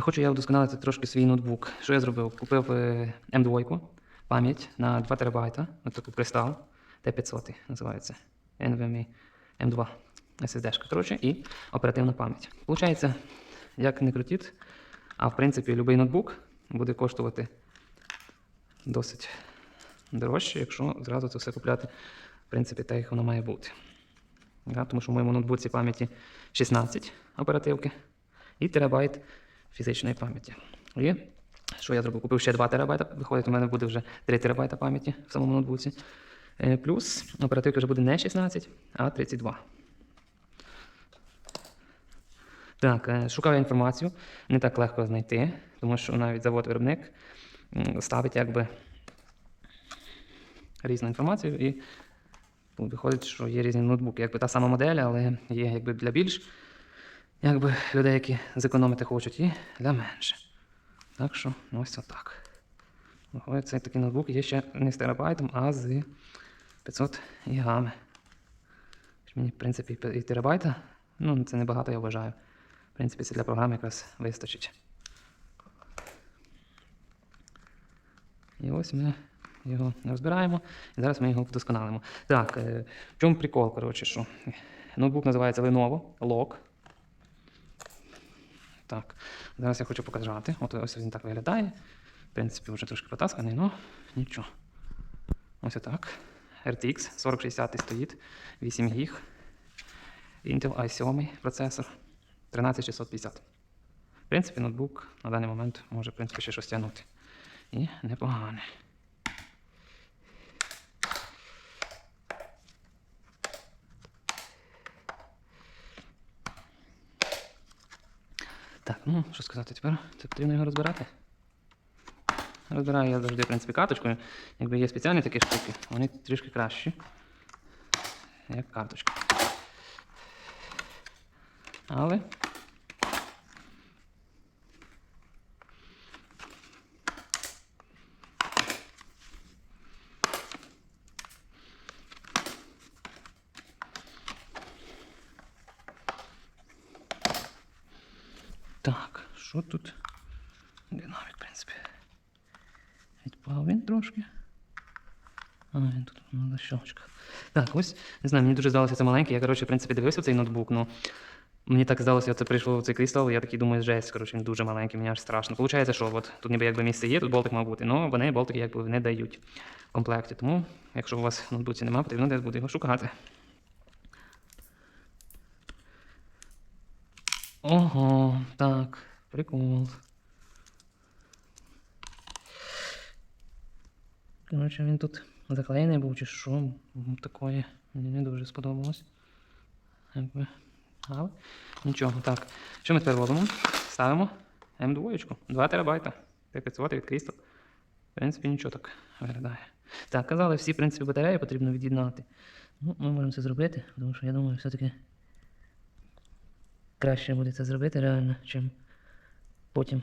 Хочу я вдосконалити трошки свій ноутбук. Що я зробив? Купив е, M2, пам'ять на 2 терабайта, ось таку кристал T500 називається NVMe M2 SSD. Коротше, і оперативна пам'ять. Получається, як не крутіть, а в принципі будь-який ноутбук буде коштувати досить дорожче, якщо зразу це все купляти, в принципі, так як воно має бути. Тому що в моєму ноутбуці пам'яті 16 оперативки і терабайт фізичної пам'яті. І що я зробив? Купив ще 2 терабайта. Виходить, у мене буде вже 3 терабайта пам'яті в самому ноутбуці. Е, Плюс оперативки вже буде не 16, а 32. Так, е, шукав інформацію. Не так легко знайти, тому що навіть завод-виробник ставить якби різну інформацію і виходить, що є різні ноутбуки. Якби та сама модель, але є якби для більш якби, людей, які зекономити хочуть, і для менше. Так що ось отак. Виходить, цей такий ноутбук є ще не з терабайтом, а з 500 гігами. Мені, в принципі, і терабайта, ну це небагато, я вважаю. В принципі, це для програми якраз вистачить. І ось ми його розбираємо. І зараз ми його вдосконалимо. Так, е, в чому прикол, коротше, що ноутбук називається Lenovo Log. Так, зараз я хочу показати. От ось він так виглядає. В принципі, вже трошки потасканий, але нічого. Ось отак. RTX 4060 стоїть, 8 гіг. Intel i7 процесор 13650. В принципі, ноутбук на даний момент може в принципі, ще щось тягнути. І непоганий. Так, ну що сказати тепер? Це потрібно його розбирати. Розбираю я завжди, в принципі, карточкою. Якби є спеціальні такі штуки, вони трішки кращі. Як карточка. Але. Так, що тут? Динамік, в принципі. Відпав він трошки. А, він тут на защелчках. Так, ось, не знаю, мені дуже здалося це маленьке. Я, коротше, в принципі, дивився цей ноутбук, ну. Мені так здалося, це прийшло в цей крістал, я такий думаю, жесть, коротше, він дуже маленький, мені аж страшно. Получається, що от тут ніби якби місце є, тут болтик мав бути, але вони болтики якби не дають в комплекті. Тому, якщо у вас ноутбуці немає, потрібно десь буде його шукати. Ого, так, прикол. Коротше, він тут заклеєний був чи що. Такое мені не дуже сподобалось. Якби. Але нічого. Так. Що ми тепер робимо? Ставимо М2, 2 терабайта. Т500 від Crystal. В принципі, нічого так виглядає. Так, казали, всі, в принципі, батареї потрібно від'єднати. Ну, ми можемо це зробити, тому що я думаю, все-таки краще буде це зробити реально, чим потім.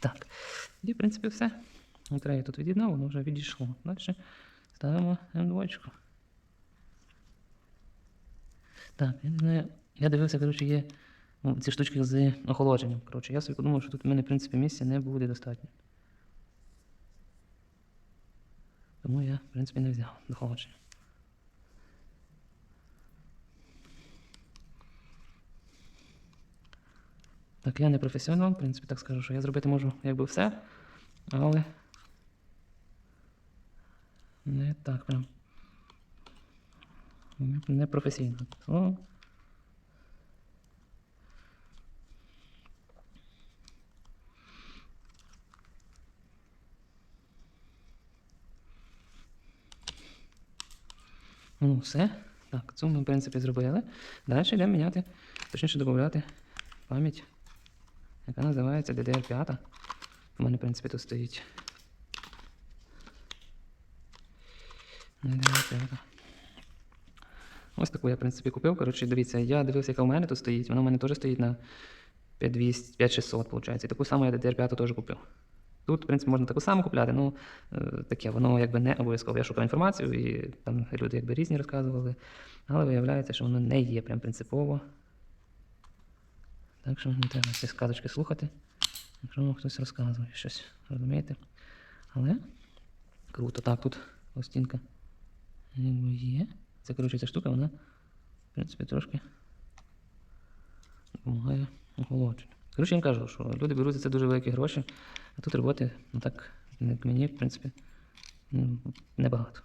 Так. І, в принципі, все. Батарея я тут від'єднав, воно вже відійшло. Далі ставимо М2. Так, я не знаю. Я дивився, коротше, є ну, ці штучки з охолодженням. Коротше, я собі подумав, що тут в мене, в принципі, місця не буде достатньо. Тому я, в принципі, не взяв до охолодження. Так, я не професіонал, в принципі, так скажу, що я зробити можу якби все, але не так прям. Не професійно. Ну, все. Так, цю ми, в принципі, зробили. Далі йдемо міняти, точніше додати пам'ять, яка називається DDR5. У мене, в принципі, тут стоїть. DDR5. Ось таку я, в принципі, купив. Коротше, дивіться, я дивився, яка у мене тут стоїть. Вона у мене теж стоїть на 5200, 5600, виходить. І таку саму я DDR5 теж купив. Тут, в принципі, можна таку саму купляти, ну е, таке, воно якби не обов'язково. Я шукав інформацію, і там люди якби різні розказували, але виявляється, що воно не є прям принципово. Так що не треба ці сказочки слухати, якщо вам хтось розказує щось, розумієте? Але круто, так, тут пластинка є. Це, коротше, ця штука, вона, в принципі, трошки допомагає охолодженню. Коротше, я їм кажу, що люди беруть за це дуже великі гроші, а тут роботи, ну так, як мені, в принципі, ну, небагато.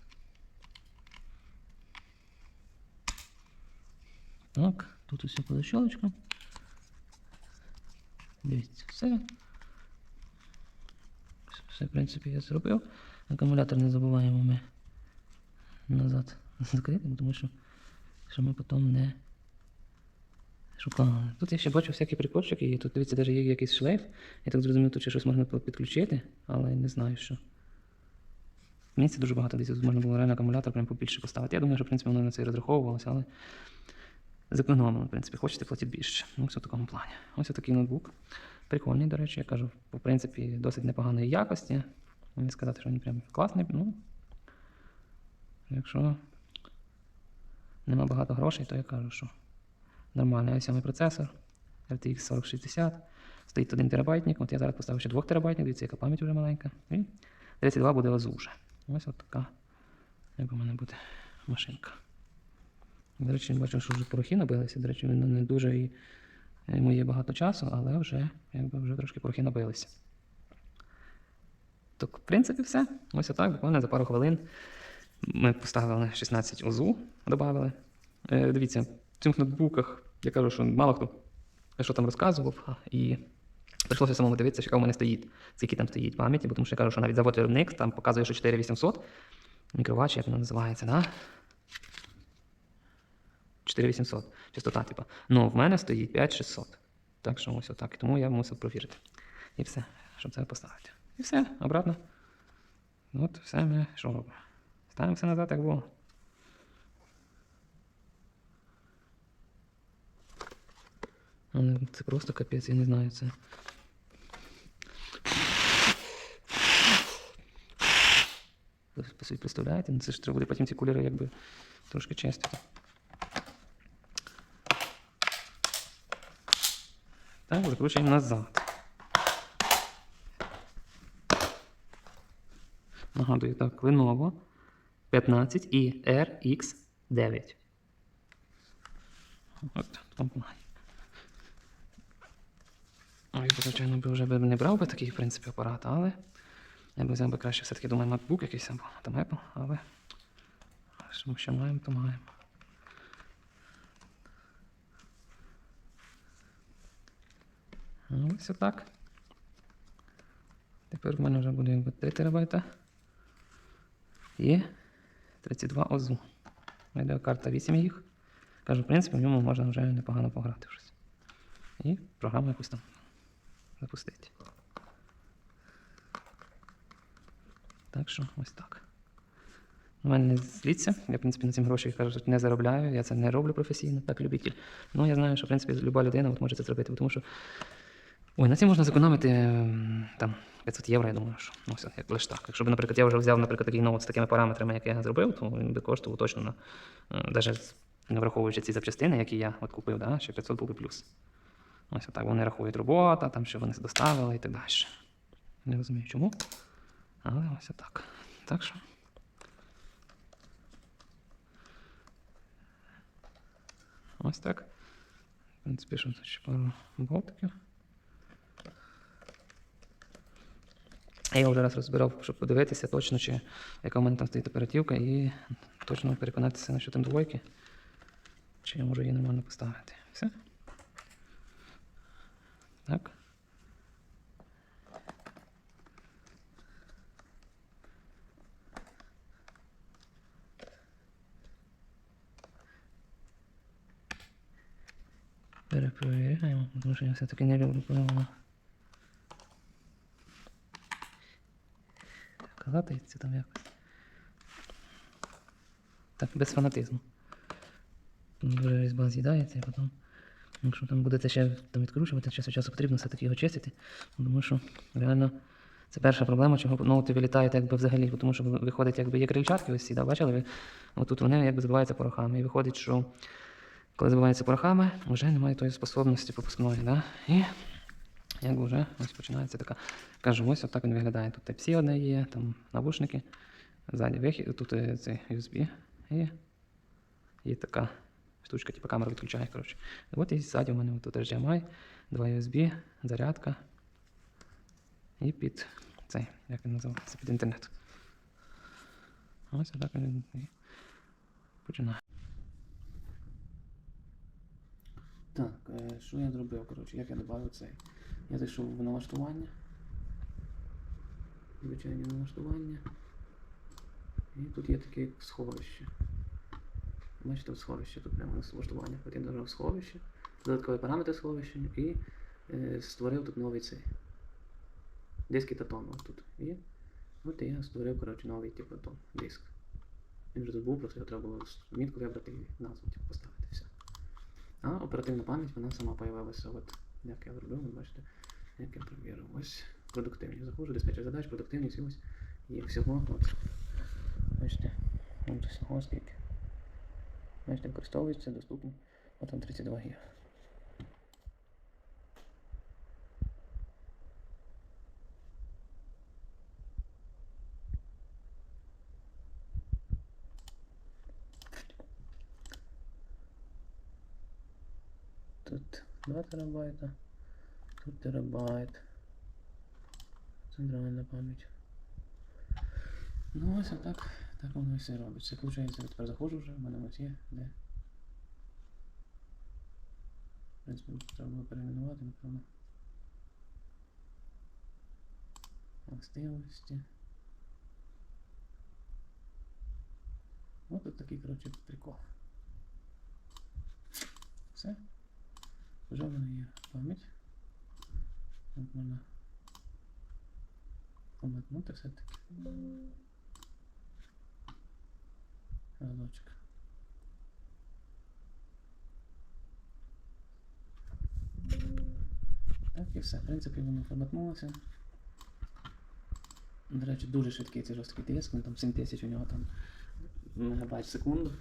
Так, тут усе по защолочкам. Дивіться, все. Все, в принципі, я зробив. Акумулятор не забуваємо ми назад закрити, тому що, що ми потім не шукали. Тут я ще бачу всякі прикольчики, і тут дивіться, навіть є якийсь шлейф. Я так зрозумів, тут ще щось можна підключити, але не знаю що. Мені це дуже багато десь тут можна було реально акумулятор прям побільше поставити. Я думаю, що в принципі воно на це і розраховувалося, але зекономили, в принципі, хочете платіть більше. Ну, все в такому плані. Ось такий ноутбук. Прикольний, до речі, я кажу, в принципі, досить непоганої якості. Не сказати, що він прям класний, ну. Якщо нема багато грошей, то я кажу, що нормальний i7 процесор, RTX 4060, стоїть 1 терабайтник. От я зараз поставив ще 2 терабайтник, дивіться, яка пам'ять вже маленька. І 32 буде ОЗУ вже. Ось така, як у мене буде машинка. До речі, бачу, що вже порохи набилися. До речі, не дуже і йому є багато часу, але вже, якби вже трошки порохи набилися. Так, в принципі, все. Ось отак, буквально за пару хвилин ми поставили 16 ОЗУ, додали. Дивіться, в цих ноутбуках я кажу, що мало хто що там розказував, і прийшлося самому дивитися, яка в мене стоїть, скільки там стоїть пам'яті, бо тому що я кажу, що навіть завод-виробник там показує, що 4800 мікроватт, як воно називається, да? 4800, частота, типа. Ну, в мене стоїть 5600. Так що ось отак. Тому я мусив провірити. І все, щоб це поставити. І все, обратно. От все ми що робимо. Ставимо все назад, як було. Це просто капець, я не знаю це. Ви представляєте? Ну, Це ж треба буде потім ці кулери якби трошки чистити. Так, викручуємо назад. Нагадую, так, Lenovo 15 і RX9. От, тому плані. Ой, я, звичайно, вже б не брав би такий, в принципі, апарат, але я б взяв би краще все-таки, думаю, MacBook якийсь або там Apple, але що ми ще маємо, то маємо. Ну, ось отак. Тепер в мене вже буде якби 3 терабайта і 32 ОЗУ. Відеокарта 8 їх. Кажу, в принципі, в ньому можна вже непогано пограти щось. І програму якусь там запустити. Так що ось так. У мене не зліться. Я, в принципі, на цим гроші кажуть, не заробляю. Я це не роблю професійно, так любитель. Ну, я знаю, що в принципі люба людина от може це зробити, тому що. Ой, на цим можна зекономити там 500 євро, я думаю, що ну, все, як лише так. Якщо б, наприклад, я вже взяв, наприклад, такий ноут з такими параметрами, як я зробив, то він би коштував точно на навіть не враховуючи ці запчастини, які я от купив, да, ще 500 був би плюс. Ось отак вони рахують робота, там, що вони доставили і так далі. Не розумію чому. Але ось отак. Так що. Ось так. В принципі, що ще пару болтиків. Я вже раз розбирав, щоб подивитися точно, чи яка в мене там стоїть оперативка, і точно переконатися насчет там двойки, чи я можу її нормально поставити. Все. Так. Перепровіряємо, тому що я все-таки не люблю, коли воно калатається там якось. Так, без фанатизму. Дуже різьба з'їдається і потім. Якщо там будете ще там відкручувати, час від часу потрібно все-таки його чистити, тому що реально Це перша проблема, чого ноути вилітають якби взагалі, тому що виходить, якби є крильчатки ось ці, да, бачили ви? Отут вони якби забиваються порохами. І виходить, що коли забиваються порохами, вже немає тої способності пропускної. Да? І якби вже ось починається така. Кажу, ось отак він виглядає. Тут Type-C одне є, там навушники, ззаді вихід, тут е, цей USB. І є така штучка, типу камера відключає. Коротше. От і ззаді у мене тут HDMI, два USB, зарядка. І під цей, як він називається, під інтернет. Ось отак він починає. Так, е, що я зробив, коротше, як я додав цей? Я зайшов в налаштування. Звичайні налаштування. І тут є таке сховище. Бачите, от сховище, тут прямо налаштування. От я нажав сховище, додаткові параметри сховища і е, створив тут новий цей. Диск і татон от тут. І от я створив, коротше, новий типу тон, диск. Він вже тут був, просто його треба було мітку вибрати і назву типу, поставити все. А оперативна пам'ять вона сама появилася. От як я зробив, ви бачите, як я перевірив. Ось продуктивність. Заходжу, диспетчер задач, продуктивність, і ось є всього. От. Бачите, всього скільки. Бачите, використовується, доступно. От там 32 є. Тут 2 терабайта, тут терабайт. Центральна пам'ять. Ну ось так, так воно і все робиться. Получається, я тепер заходжу вже, в мене ось є, де. В принципі, треба було перейменувати, напевно. Властивості. Ось тут такий, коротше, прикол. Все. Вже в мене є пам'ять. От можна пометнути все-таки. Разочок. Так і все. В принципі, воно форматнулося. До речі, дуже швидкий цей жорсткий тиск, ну, там 7000 у нього там мегабайт в секунду.